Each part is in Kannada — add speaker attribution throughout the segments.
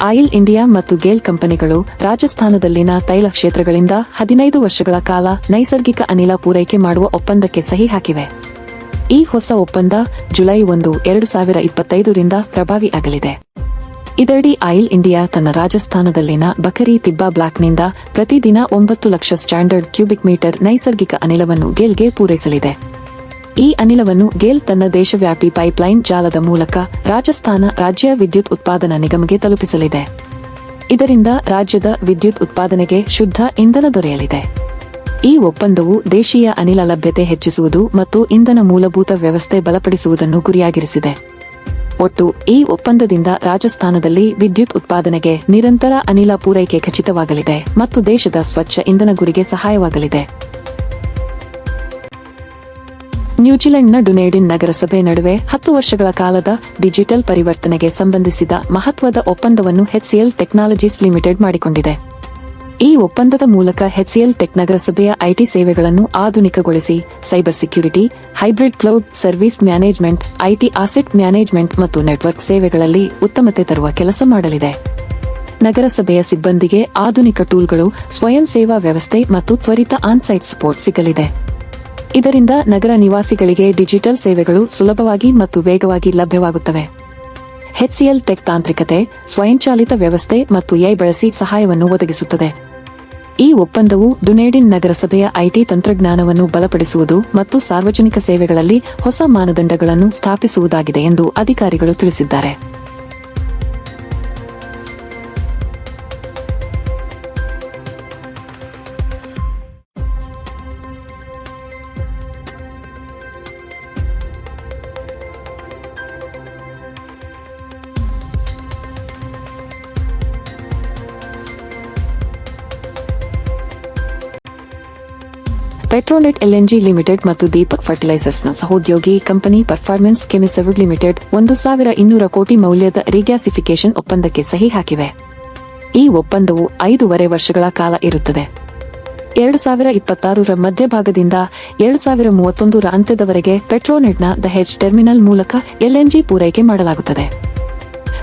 Speaker 1: ಆಯಿಲ್ ಇಂಡಿಯಾ ಮತ್ತು ಗೇಲ್ ಕಂಪನಿಗಳು ರಾಜಸ್ಥಾನದಲ್ಲಿನ ತೈಲ ಕ್ಷೇತ್ರಗಳಿಂದ ಹದಿನೈದು ವರ್ಷಗಳ ಕಾಲ ನೈಸರ್ಗಿಕ ಅನಿಲ ಪೂರೈಕೆ ಮಾಡುವ ಒಪ್ಪಂದಕ್ಕೆ ಸಹಿ ಹಾಕಿವೆ. ಈ ಹೊಸ ಒಪ್ಪಂದ ಜುಲೈ ಒಂದು, ಎರಡು ಸಾವಿರ ಇಪ್ಪತ್ತೈದರಿಂದ ಪ್ರಭಾವಿಯಾಗಲಿದೆ ಇದರಡಿ ಆಯಿಲ್ ಇಂಡಿಯಾ ತನ್ನ ರಾಜಸ್ಥಾನದಲ್ಲಿನ ಬಕರಿ ತಿಬ್ಬಾ ಬ್ಲಾಕ್ನಿಂದ ಪ್ರತಿದಿನ ಒಂಬತ್ತು ಲಕ್ಷ ಸ್ಟ್ಯಾಂಡರ್ಡ್ ಕ್ಯೂಬಿಕ್ ಮೀಟರ್ ನೈಸರ್ಗಿಕ ಅನಿಲವನ್ನು ಗೇಲ್ಗೆ ಪೂರೈಸಲಿದೆ. ಈ ಅನಿಲವನ್ನು ಗೇಲ್ ತನ್ನ ದೇಶವ್ಯಾಪಿ ಪೈಪ್ಲೈನ್ ಜಾಲದ ಮೂಲಕ ರಾಜಸ್ಥಾನ ರಾಜ್ಯ ವಿದ್ಯುತ್ ಉತ್ಪಾದನಾ ನಿಗಮಕ್ಕೆ ತಲುಪಿಸಲಿದೆ. ಇದರಿಂದ ರಾಜ್ಯದ ವಿದ್ಯುತ್ ಉತ್ಪಾದನೆಗೆ ಶುದ್ಧ ಇಂಧನ ದೊರೆಯಲಿದೆ. ಈ ಒಪ್ಪಂದವು ದೇಶೀಯ ಅನಿಲ ಲಭ್ಯತೆ ಹೆಚ್ಚಿಸುವುದು ಮತ್ತು ಇಂಧನ ಮೂಲಭೂತ ವ್ಯವಸ್ಥೆ ಬಲಪಡಿಸುವುದನ್ನು ಗುರಿಯಾಗಿರಿಸಿದೆ. ಒಟ್ಟು ಈ ಒಪ್ಪಂದದಿಂದ ರಾಜಸ್ಥಾನದಲ್ಲಿ ವಿದ್ಯುತ್ ಉತ್ಪಾದನೆಗೆ ನಿರಂತರ ಅನಿಲ ಪೂರೈಕೆ ಖಚಿತವಾಗಲಿದೆ ಮತ್ತು ದೇಶದ ಸ್ವಚ್ಛ ಇಂಧನ ಗುರಿಗೆ ಸಹಾಯವಾಗಲಿದೆ. ನ್ಯೂಜಿಲೆಂಡ್ನ ಡುನೇಡಿನ್ ನಗರಸಭೆ ನಡುವೆ ಹತ್ತು ವರ್ಷಗಳ ಕಾಲದ ಡಿಜಿಟಲ್ ಪರಿವರ್ತನೆಗೆ ಸಂಬಂಧಿಸಿದ ಮಹತ್ವದ ಒಪ್ಪಂದವನ್ನು ಹೆಚ್ಸಿಎಲ್ ಟೆಕ್ನಾಲಜೀಸ್ ಲಿಮಿಟೆಡ್ ಮಾಡಿಕೊಂಡಿದೆ. ಈ ಒಪ್ಪಂದದ ಮೂಲಕ ಹೆಚ್ಸಿಎಲ್ ಟೆಕ್ ನಗರಸಭೆಯ ಐಟಿ ಸೇವೆಗಳನ್ನು ಆಧುನಿಕಗೊಳಿಸಿ cyber security, hybrid cloud service management, IT asset management ಮತ್ತು ನೆಟ್ವರ್ಕ್ ಸೇವೆಗಳಲ್ಲಿ ಉತ್ತಮತೆ ತರುವ ಕೆಲಸ ಮಾಡಲಿದೆ. ನಗರಸಭೆಯ ಸಿಬ್ಬಂದಿಗೆ ಆಧುನಿಕ ಟೂಲ್ಗಳು, ಸ್ವಯಂ ಸೇವಾ ವ್ಯವಸ್ಥೆ ಮತ್ತು ತ್ವರಿತ ಆನ್ಸೈಟ್ ಸಪೋರ್ಟ್ ಸಿಗಲಿದೆ. ಇದರಿಂದ ನಗರ ನಿವಾಸಿಗಳಿಗೆ ಡಿಜಿಟಲ್ ಸೇವೆಗಳು ಸುಲಭವಾಗಿ ಮತ್ತು ವೇಗವಾಗಿ ಲಭ್ಯವಾಗುತ್ತವೆ. ಹೆಚ್ಸಿಎಲ್ ಟೆಕ್ ತಾಂತ್ರಿಕತೆ, ಸ್ವಯಂಚಾಲಿತ ವ್ಯವಸ್ಥೆ ಮತ್ತು ಎಐ ಬಳಸಿ ಸಹಾಯವನ್ನು ಒದಗಿಸುತ್ತದೆ. ಈ ಒಪ್ಪಂದವು ಡುನೇಡಿನ್ ನಗರಸಭೆಯ ಐಟಿ ತಂತ್ರಜ್ಞಾನವನ್ನು ಬಲಪಡಿಸುವುದು ಮತ್ತು ಸಾರ್ವಜನಿಕ ಸೇವೆಗಳಲ್ಲಿ ಹೊಸ ಮಾನದಂಡಗಳನ್ನು ಸ್ಥಾಪಿಸುವುದಾಗಿದೆ ಎಂದು ಅಧಿಕಾರಿಗಳು ತಿಳಿಸಿದ್ದಾರೆ. ಪೆಟ್ರೋನೆಟ್ ಎಲ್ಎನ್ಜಿ ಲಿಮಿಟೆಡ್ ಮತ್ತು ದೀಪಕ್ ಫರ್ಟಿಲೈಸರ್ಸ್ನ ಸಹೋದ್ಯೋಗಿ ಕಂಪನಿ ಪರ್ಫಾರ್ಮೆನ್ಸ್ ಕೆಮಿಸರ್ಡ್ ಲಿಮಿಟೆಡ್ ಒಂದು ಸಾವಿರ ಇನ್ನೂರ ಕೋಟಿ ಮೌಲ್ಯದ ರಿಗ್ಯಾಸಿಫಿಕೇಶನ್ ಒಪ್ಪಂದಕ್ಕೆ ಸಹಿ ಹಾಕಿವೆ. ಈ ಒಪ್ಪಂದವು ಐದೂವರೆ ವರ್ಷಗಳ ಕಾಲ ಇರುತ್ತದೆ. ಎರಡು ಸಾವಿರ ಇಪ್ಪತ್ತಾರರ ಮಧ್ಯಭಾಗದಿಂದ ಎರಡು ಸಾವಿರ ಮೂವತ್ತೊಂದರ ಅಂತ್ಯದವರೆಗೆ ಪೆಟ್ರೋನೆಟ್ನ ದಹೆಜ್ ಟರ್ಮಿನಲ್ ಮೂಲಕ ಎಲ್ಎನ್ಜಿ ಪೂರೈಕೆ ಮಾಡಲಾಗುತ್ತದೆ.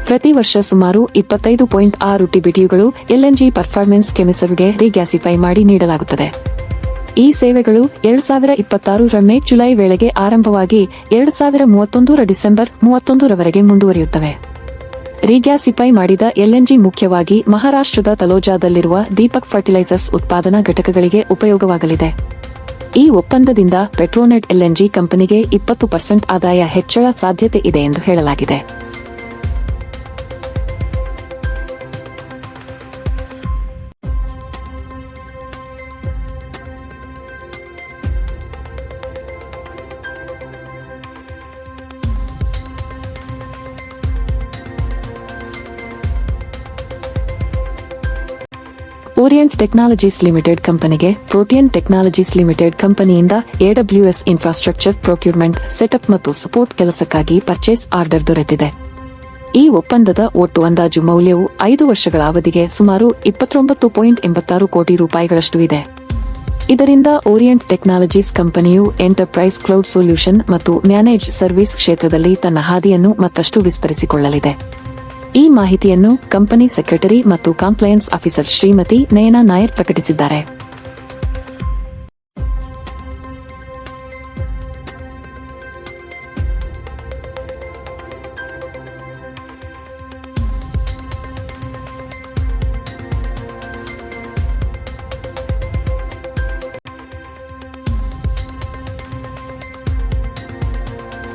Speaker 1: ಪ್ರತಿ ವರ್ಷ ಸುಮಾರು ಇಪ್ಪತ್ತೈದು ಪಾಯಿಂಟ್ ಆರು ಟಿಬಿಟಿಯುಗಳು ಎಲ್ಎನ್ಜಿ ಪರ್ಫಾರ್ಮೆನ್ಸ್ ಕೆಮಿಸರ್ಗೆ ರಿಗ್ಯಾಸಿಫೈ ಮಾಡಿ ನೀಡಲಾಗುತ್ತದೆ. ಈ ಸೇವೆಗಳು ಎರಡು ಸಾವಿರ ಇಪ್ಪತ್ತಾರರ ಮೇ ಜುಲೈ ವೇಳೆಗೆ ಆರಂಭವಾಗಿ ಎರಡು ಸಾವಿರ ಮೂವತ್ತೊಂದರ ಡಿಸೆಂಬರ್ ಮೂವತ್ತೊಂದರವರೆಗೆ ಮುಂದುವರಿಯುತ್ತವೆ. ರಿಗ್ಯಾಸಿಫೈ ಮಾಡಿದ ಎಲ್ಎನ್ಜಿ ಮುಖ್ಯವಾಗಿ ಮಹಾರಾಷ್ಟ್ರದ ತಲೋಜಾದಲ್ಲಿರುವ ದೀಪಕ್ ಫರ್ಟಿಲೈಸರ್ಸ್ ಉತ್ಪಾದನಾ ಘಟಕಗಳಿಗೆ ಉಪಯೋಗವಾಗಲಿದೆ. ಈ ಒಪ್ಪಂದದಿಂದ ಪೆಟ್ರೋನೆಟ್ ಎಲ್ಎನ್ಜಿ ಕಂಪನಿಗೆ ಇಪ್ಪತ್ತು ಪರ್ಸೆಂಟ್ ಆದಾಯ ಹೆಚ್ಚಳ ಸಾಧ್ಯತೆ ಇದೆ ಎಂದು ಹೇಳಲಾಗಿದೆ. ಓರಿಯಂಟ್ ಟೆಕ್ನಾಲಜೀಸ್ ಲಿಮಿಟೆಡ್ ಕಂಪನಿಗೆ ಪ್ರೋಟಿಯನ್ ಟೆಕ್ನಾಲಜೀಸ್ ಲಿಮಿಟೆಡ್ ಕಂಪನಿಯಿಂದ ಎಡಬ್ಲ್ಯೂಎಸ್ ಇನ್ಫ್ರಾಸ್ಟ್ರಕ್ಚರ್ ಪ್ರೊಕ್ಯೂರ್ಮೆಂಟ್ ಸೆಟಪ್ ಮತ್ತು ಸಪೋರ್ಟ್ ಕೆಲಸಕ್ಕಾಗಿ ಪರ್ಚೇಸ್ ಆರ್ಡರ್ ದೊರೆತಿದೆ. ಈ ಒಪ್ಪಂದದ ಒಟ್ಟು ಅಂದಾಜು ಮೌಲ್ಯವು ಐದು ವರ್ಷಗಳ ಅವಧಿಗೆ ಸುಮಾರು ಇಪ್ಪತ್ತೊಂಬತ್ತು ಪಾಯಿಂಟ್ ಎಂಬತ್ತಾರು ಕೋಟಿ ರೂಪಾಯಿಗಳಷ್ಟು ಇದೆ. ಇದರಿಂದ ಓರಿಯಂಟ್ ಟೆಕ್ನಾಲಜೀಸ್ ಕಂಪನಿಯು ಎಂಟರ್ಪ್ರೈಸ್ ಕ್ಲೌಡ್ ಸೊಲ್ಯೂಷನ್ ಮತ್ತು ಮ್ಯಾನೇಜ್ ಸರ್ವಿಸ್ ಕ್ಷೇತ್ರದಲ್ಲಿ ತನ್ನ ಹಾದಿಯನ್ನು ಮತ್ತಷ್ಟು ವಿಸ್ತರಿಸಿಕೊಳ್ಳಲಿದೆ. ಈ ಮಾಹಿತಿಯನ್ನು ಕಂಪನಿ ಸೆಕ್ರೆಟರಿ ಮತ್ತು ಕಾಂಪ್ಲಯನ್ಸ್ ಆಫೀಸರ್ ಶ್ರೀಮತಿ ನಯನ ನಾಯರ್ ಪ್ರಕಟಿಸಿದ್ದಾರೆ.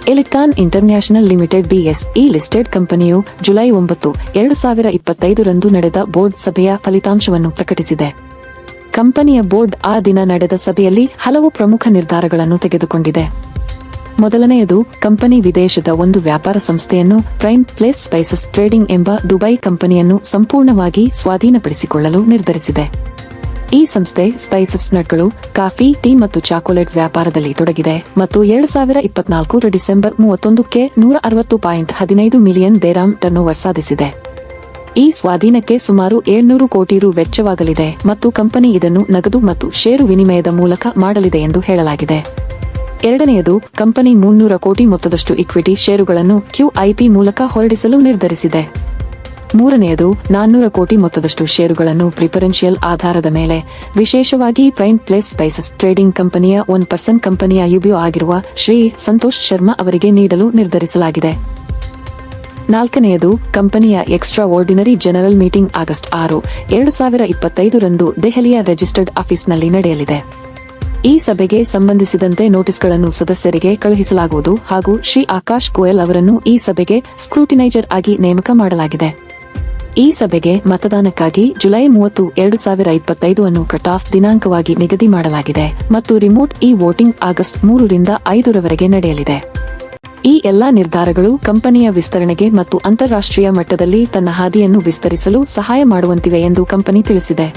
Speaker 1: Elitecon international limited BSE listed ಕಂಪನಿಯು ಜುಲೈ ಒಂಬತ್ತು, ಎರಡು ಸಾವಿರ ಇಪ್ಪತ್ತೈದರಂದು ನಡೆದ ಬೋರ್ಡ್ ಸಭೆಯ ಫಲಿತಾಂಶವನ್ನು ಪ್ರಕಟಿಸಿದೆ. ಕಂಪನಿಯ ಬೋರ್ಡ್ ಆ ದಿನ ನಡೆದ ಸಭೆಯಲ್ಲಿ ಹಲವು ಪ್ರಮುಖ ನಿರ್ಧಾರಗಳನ್ನು ತೆಗೆದುಕೊಂಡಿದೆ. ಮೊದಲನೆಯದು, ಕಂಪನಿ ವಿದೇಶದ ಒಂದು ವ್ಯಾಪಾರ ಸಂಸ್ಥೆಯನ್ನು ಪ್ರೈಮ್ ಪ್ಲೇಸ್ ಸ್ಪೈಸಸ್ ಟ್ರೇಡಿಂಗ್ ಎಂಬ ದುಬೈ ಕಂಪನಿಯನ್ನು ಸಂಪೂರ್ಣವಾಗಿ ಸ್ವಾಧೀನಪಡಿಸಿಕೊಳ್ಳಲು ನಿರ್ಧರಿಸಿದೆ. ಈ ಸಂಸ್ಥೆ ಸ್ಪೈಸಸ್ ನಟ್ಗಳು ಕಾಫಿ, ಟೀ ಮತ್ತು ಚಾಕೊಲೇಟ್ ವ್ಯಾಪಾರದಲ್ಲಿ ತೊಡಗಿದೆ ಮತ್ತು ಎರಡು ಸಾವಿರ ಇಪ್ಪತ್ನಾಲ್ಕರ ಡಿಸೆಂಬರ್ ಮೂವತ್ತೊಂದಕ್ಕೆ ನೂರ ಅರವತ್ತು ಪಾಯಿಂಟ್ ಹದಿನೈದು ಮಿಲಿಯನ್ ದೇರಾಮ್ ಟರ್ನೋವರ್ ಸಾಧಿಸಿದೆ. ಈ ಸ್ವಾಧೀನಕ್ಕೆ ಸುಮಾರು ಏಳ್ನೂರು ಕೋಟಿ ರು ವೆಚ್ಚವಾಗಲಿದೆ ಮತ್ತು ಕಂಪನಿ ಇದನ್ನು ನಗದು ಮತ್ತು ಷೇರು ವಿನಿಮಯದ ಮೂಲಕ ಮಾಡಲಿದೆ ಎಂದು ಹೇಳಲಾಗಿದೆ. ಎರಡನೆಯದು, ಕಂಪನಿ ಮುನ್ನೂರ ಕೋಟಿ ಮೊತ್ತದಷ್ಟು ಇಕ್ವಿಟಿ ಷೇರುಗಳನ್ನು ಕ್ಯೂಐಪಿ ಮೂಲಕ ಹೊರಡಿಸಲು ನಿರ್ಧರಿಸಿದೆ. ಮೂರನೆಯದು, ನಾನ್ನೂರ ಕೋಟಿ ಮೊತ್ತದಷ್ಟು ಷೇರುಗಳನ್ನು ಪ್ರಿಫರೆನ್ಷಿಯಲ್ ಆಧಾರದ ಮೇಲೆ, ವಿಶೇಷವಾಗಿ ಪ್ರೈಮ್ ಪ್ಲೇಸ್ ಸ್ಪೈಸಸ್ ಟ್ರೇಡಿಂಗ್ ಕಂಪನಿಯ ಒನ್ ಪರ್ಸೆಂಟ್ ಕಂಪನಿಯ ಯುಬಿಒ ಆಗಿರುವ ಶ್ರೀ ಸಂತೋಷ್ ಶರ್ಮಾ ಅವರಿಗೆ ನೀಡಲು ನಿರ್ಧರಿಸಲಾಗಿದೆ. ನಾಲ್ಕನೆಯದು, ಕಂಪನಿಯ extraordinary general meeting August ಆರು, ಎರಡು ಸಾವಿರ ಇಪ್ಪತ್ತೈದರಂದು ದೆಹಲಿಯ ರಿಜಿಸ್ಟರ್ಡ್ ಆಫೀಸ್ನಲ್ಲಿ ನಡೆಯಲಿದೆ. ಈ ಸಭೆಗೆ ಸಂಬಂಧಿಸಿದಂತೆ ನೋಟಿಸ್ಗಳನ್ನು ಸದಸ್ಯರಿಗೆ ಕಳುಹಿಸಲಾಗುವುದು ಹಾಗೂ ಶ್ರೀ ಆಕಾಶ್ ಗೋಯಲ್ ಅವರನ್ನು ಈ ಸಭೆಗೆ ಸ್ಕ್ರೂಟಿನೈಜರ್ ಆಗಿ ನೇಮಕ ಮಾಡಲಾಗಿದೆ. ಈ ಸಭೆಗೆ ಮತದಾನಕ್ಕಾಗಿ ಜುಲೈ ಮೂವತ್ತು, ಎರಡು ಸಾವಿರ ಇಪ್ಪತ್ತೈದು ಅನ್ನು ಕಟ್ ಆಫ್ ದಿನಾಂಕವಾಗಿ ನಿಗದಿ ಮಾಡಲಾಗಿದೆ ಮತ್ತು ರಿಮೋಟ್ ಈ ವೋಟಿಂಗ್ ಆಗಸ್ಟ್ ಮೂರರಿಂದ ಐದರವರೆಗೆ ನಡೆಯಲಿದೆ. ಈ ಎಲ್ಲಾ ನಿರ್ಧಾರಗಳು ಕಂಪನಿಯ ವಿಸ್ತರಣೆಗೆ ಮತ್ತು ಅಂತಾರಾಷ್ಟ್ರೀಯ ಮಟ್ಟದಲ್ಲಿ ತನ್ನ ಹಾದಿಯನ್ನು ವಿಸ್ತರಿಸಲು ಸಹಾಯ ಮಾಡುವಂತಿವೆ ಎಂದು ಕಂಪನಿ ತಿಳಿಸಿದೆ.